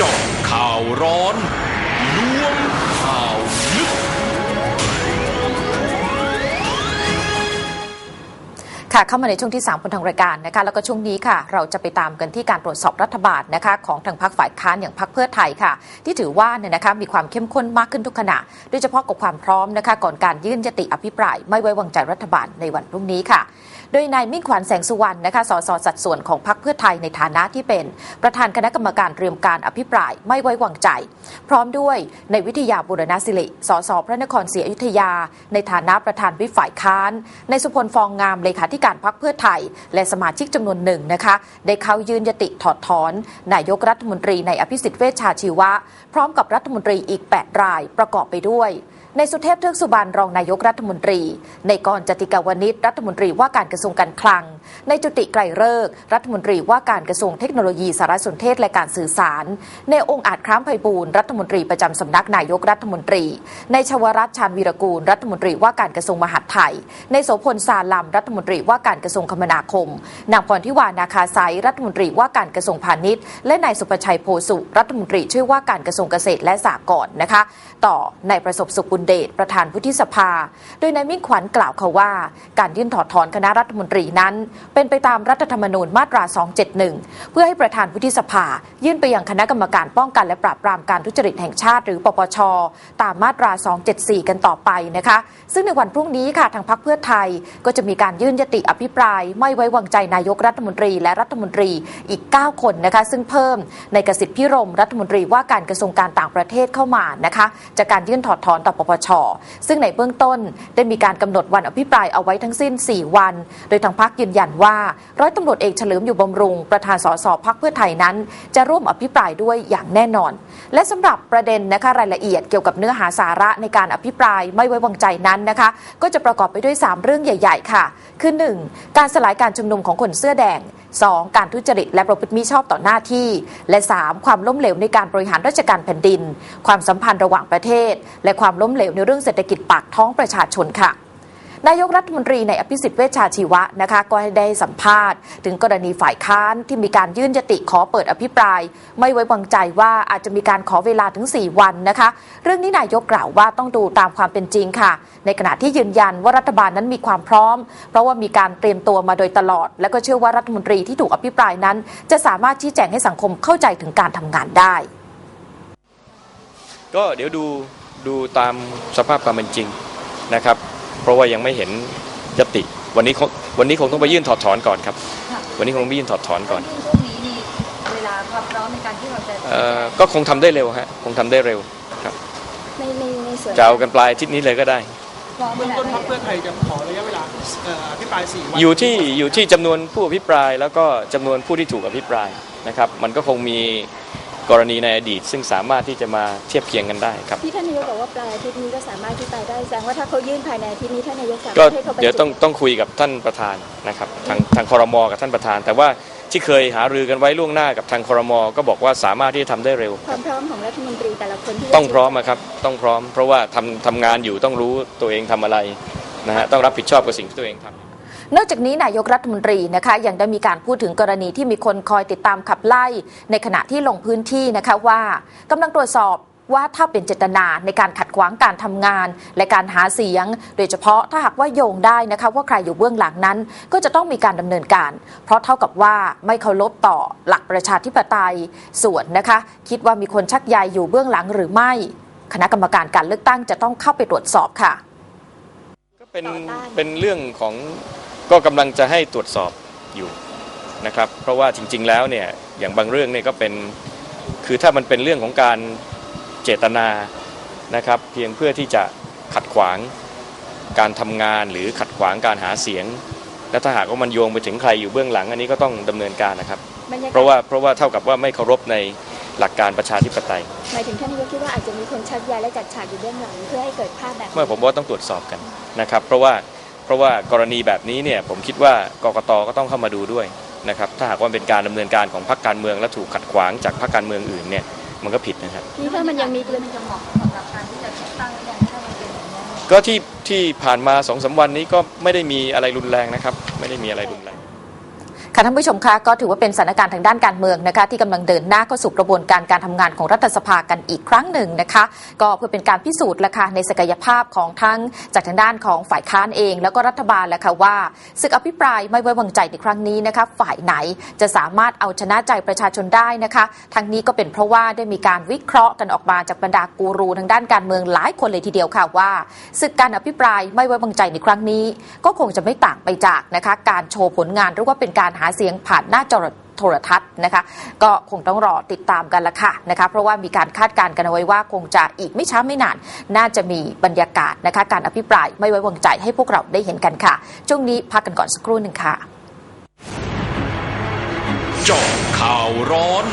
จาะข่าวร้อนล้วงข่าวลึก ค่ะเข้ามาในช่วงที่3บนทางรายการนะคะแล้วก็ช่วงนี้ค่ะ เราจะไปตามกันที่การตรวจสอบรัฐบาลนะคะ ของทางพรรคฝ่ายค้านอย่างพรรคเพื่อไทยค่ะ ที่ถือว่าเนี่ยนะคะมีความเข้มข้นมากขึ้นทุกขณะ โดยเฉพาะกับความพร้อมนะคะ ก่อนการยื่นยติอภิปรายไม่ไว้วางใจรัฐบาลในวันพรุ่งนี้ค่ะ โดยนายมิ่งขวัญแสงสุวรรณนะคะสสสัดส่วนของพรรคเพื่อไทยในฐานะที่เป็น ประธานคณะกรรมการเตรียมการอภิปรายไม่ไว้วางใจ พร้อมด้วยในวิทยาบุรณศิริสสพระนครศรีอยุธยา ในฐานะประธานวิฝ่ายค้าน ในสุพลฟองงามเลขาธิการพรรคเพื่อไทย และสมาชิกจำนวนหนึ่งนะคะ ได้เข้ายื่นยติถอดถอน นายกรัฐมนตรีในอภิสิทธิ์เวชชาชีวะ พร้อมกับรัฐมนตรีอีก 8 รายประกอบไปด้วย ในสุเทพเทือกสุบรรณรองนายกรัฐมนตรี ในกรจติกาวนิชรัฐมนตรีว่าการกระทรวงการคลัง ในจุติไกรเลิกรัฐมนตรีว่าการกระทรวงเทคโนโลยีสารสนเทศและการสื่อสาร ในองค์อาจคร้ามไพบูลรัฐมนตรีประจำสำนักนายกรัฐมนตรี ในชวรัตชาญวีรกูล รัฐมนตรีว่าการกระทรวงมหาดไทย ในโสพลซาลัมรัฐมนตรีว่าการกระทรวงคมนาคมนางพรทิวานาคาไซรัฐมนตรีว่าการกระทรวงพาณิชย์ และนายสุประชัยโพสุรัฐมนตรีช่วยว่าการกระทรวงเกษตรและสหกรณ์นะคะ ต่อนายประสบสุขบุญเดชประธานวุฒิสภา โดยนายมิ่งขวัญกล่าวเขาว่า การยื่นถอดถอนคณะรัฐมนตรีนั้น เป็นไปตามรัฐธรรมนูญมาตรา 271 เพื่อให้ประธานวุฒิสภา ยื่นไปยังคณะกรรมการป้องกันและปราบปรามการทุจริตแห่งชาติ หรือปปช ตามมาตรา 274 กันต่อไปนะคะ ซึ่งในวันพรุ่งนี้ค่ะทางพรรคเพื่อไทยก็จะมีการยื่นยติอภิปราย ไม่ไว้วางใจนายกรัฐมนตรี และรัฐมนตรีอีก 9 คนนะคะ ซึ่งเพิ่มในกสิทธิพิรมรัฐมนตรีว่าการกระทรวงการต่างประเทศเข้ามานะคะจากการยื่นถอดถอนต่อปปช ซึ่งในเบื้องต้นได้มีการกำหนดวันอภิปรายเอาไว้ทั้งสิ้น 4 วัน โดยทางพักยืนยันว่าร้อยตำรวจเอกเฉลิมอยู่บำรุง ประธานสสพักเพื่อไทยนั้น จะร่วมอภิปรายด้วยอย่างแน่นอน และสำหรับประเด็นนะคะรายละเอียดเกี่ยวกับเนื้อหาสาระในการอภิปรายไม่ไว้วางใจนั้นนะคะ ก็จะประกอบไปด้วย 3 เรื่องใหญ่ ๆ ค่ะ คือ 1. การสลายการชุมนุมของคนเสื้อแดง 2. การทุจริตและประพฤติมิชอบต่อหน้าที่ และ 3. ความล้มเหลวในการบริหารราชการแผ่นดิน ความสัมพันธ์ระหว่างประเทศ และความล้มเหลวในเรื่องเศรษฐกิจปากท้องประชาชนค่ะ นายกรัฐมนตรีในอภิสิทธิ์เวชชาชีวะนะคะก็ได้สัมภาษณ์ ถึงกรณีฝ่ายค้านที่มีการยื่นยติขอเปิดอภิปราย ไม่ไว้วางใจว่าอาจจะมีการขอเวลาถึง 4 วันนะคะ เรื่องนี้นายกกล่าวว่าต้องดูตามความเป็นจริงค่ะ ในขณะที่ยืนยันว่ารัฐบาลนั้นมีความพร้อม เพราะว่ามีการเตรียมตัวมาโดยตลอด และก็เชื่อว่ารัฐมนตรีที่ถูกอภิปรายนั้น จะสามารถชี้แจงให้สังคมเข้าใจถึงการทำงานได้ ก็เดี๋ยวดูดูตามสภาพความเป็นจริงนะครับ เพราะว่ายังไม่เห็นยติ วันนี้คงวันนี้คงต้องไปยื่นถอดถอนก่อนครับค่ะวันนี้คงต้องไปยื่นถอดถอนก่อนช่วงนี้มีเวลาความพร้อมในการที่เราจะเอ่อก็คงทำได้เร็วฮะคงทำได้เร็วครับในในในส่วนจะเอากันปลายอาทิตย์นี้เลยก็ได้พร้อมเบื้องขต้นนาพรดรคไหนเพื่อไทยจะขอระยะเวลาเอ่ออภิปราย4วันอยู่ที่อยู่ที่จำนวนผู้อภิปราย แล้วก็จำนวนผู้ที่ถูกอภิปรายนะครับ มันก็คงมี กรณีในอดีต ซึ่งสามารถที่จะมาเทียบเคียงกันได้ครับที่ท่านนายกบอกว่าปลายอาทิตย์นี้ก็สามารถที่ไปได้แสดงว่าถ้าเขายื่นภายในอาทิตย์นี้ท่านนายกสามารก็ถให้เขาไปเดี๋ยวต้องต้องคุยกับท่านประธานนะครับทางทางคอรมอกับท่านประธาน แต่ว่าที่เคยหารือกันไว้ล่วงหน้ากับทางคอรมอก็บอกว่าสามารถที่จะทำได้เร็ว ความพร้อมของรัฐมนตรีแต่ละคนที่ต้องพร้อมอะครับต้องพร้อม เพราะว่าทำทำงานอยู่ต้องรู้ตัวเองทำอะไรนะฮะต้องรับผิดชอบกับสิ่งที่ตัวเองทำ นอกจากนี้นายกรัฐมนตรีนะคะยังได้มีการพูดถึงกรณีที่มีคนคอยติดตามขับไล่ ในขณะที่ลงพื้นที่นะคะว่ากำลังตรวจสอบว่าถ้าเป็นเจตนาในการขัดขวางการทำงาน และการหาเสียง โดยเฉพาะถ้าหากว่าโยงได้นะคะว่าใครอยู่เบื้องหลังนั้น ก็จะต้องมีการดำเนินการ เพราะเท่ากับว่าไม่เคารพต่อหลักประชาธิปไตย ส่วนนะคะ คิดว่ามีคนชักใยอยู่เบื้องหลังหรือไม่ คณะกรรมการการเลือกตั้งจะต้องเข้าไปตรวจสอบค่ะ ก็เป็นเป็นเรื่องของ ก็กำลังจะให้ตรวจสอบอยู่นะครับเพราะว่าจริง ๆ แล้วเนี่ยอย่างบางเรื่องเนี่ยก็เป็นคือถ้ามันเป็นเรื่องของการเจตนานะครับ เพียงเพื่อที่จะขัดขวางการทำงานหรือขัดขวางการหาเสียง และถ้าหากว่ามันโยงไปถึงใครอยู่เบื้องหลัง อันนี้ก็ต้องดำเนินการนะครับบรรยากาศเพราะว่าเพราะว่าเท่ากับว่าไม่เคารพในหลักการประชาธิปไตยหมายถึงท่านนายกคิดว่าอาจจะมีคนชักใยและจัดฉากอยู่เบื้องหลังเพื่อให้เกิดภาพแบบนี้เมื่อผมว่าต้องตรวจสอบกันนะครับ เพราะว่า เพราะว่ากรณีแบบนี้เนี่ยผมคิดว่ากกตก็ต้องเข้ามาดูด้วยนะครับถ้าหากว่าเป็นการดำเนินการของพรรคการเมืองและถูกขัดขวางจากพรรคการเมืองอื่นเนี่ยมันก็ผิดนะครับนี่ถ้ามันยังมีเรื่องจะเหมาะสำหรับการที่จะตั้งหรือยังถ้ามันเป็นอย่างนี้ยก็ที่ที่ผ่านมาสองสามวันนี้ก็ไม่ได้มีอะไรรุนแรงนะครับ ไม่ได้มีอะไรรุนแรง ค่ะท่านผู้ชมคะก็ถือว่าเป็นสถานการณ์ทางด้านการเมืองนะคะ ที่กำลังเดินหน้าเข้าสู่กระบวนการการทำงานของรัฐสภากันอีกครั้งหนึ่งนะคะ ก็เพื่อเป็นการพิสูจน์ละค่ะในศักยภาพของทั้งจากทางด้านของฝ่ายค้านเอง แล้วก็รัฐบาลแหละค่ะว่าศึกอภิปรายไม่ไว้วางใจในครั้งนี้นะคะฝ่ายไหนจะสามารถเอาชนะใจประชาชนได้นะคะทั้งนี้ก็เป็นเพราะว่าได้มีการวิเคราะห์กันออกมาจากบรรดากูรูทางด้านการเมืองหลายคนเลยทีเดียวค่ะว่าศึกการอภิปรายไม่ไว้วางใจในครั้งนี้ ก็คงจะไม่ต่างไปจากนะคะการโชว์ผลงานหรือว่าเป็นการหาเสียงผ่านหน้าจอโทรทัศน์นะคะ ก็คงต้องรอติดตามกันละค่ะนะคะ เพราะว่ามีการคาดการณ์กันเอาไว้ว่าคงจะอีกไม่ช้าไม่นาน น่าจะมีบรรยากาศนะคะ การอภิปรายไม่ไว้วางใจให้พวกเราได้เห็นกันค่ะ ช่วงนี้พักกันก่อนสักครู่หนึ่งค่ะจ่อข่าวร้อน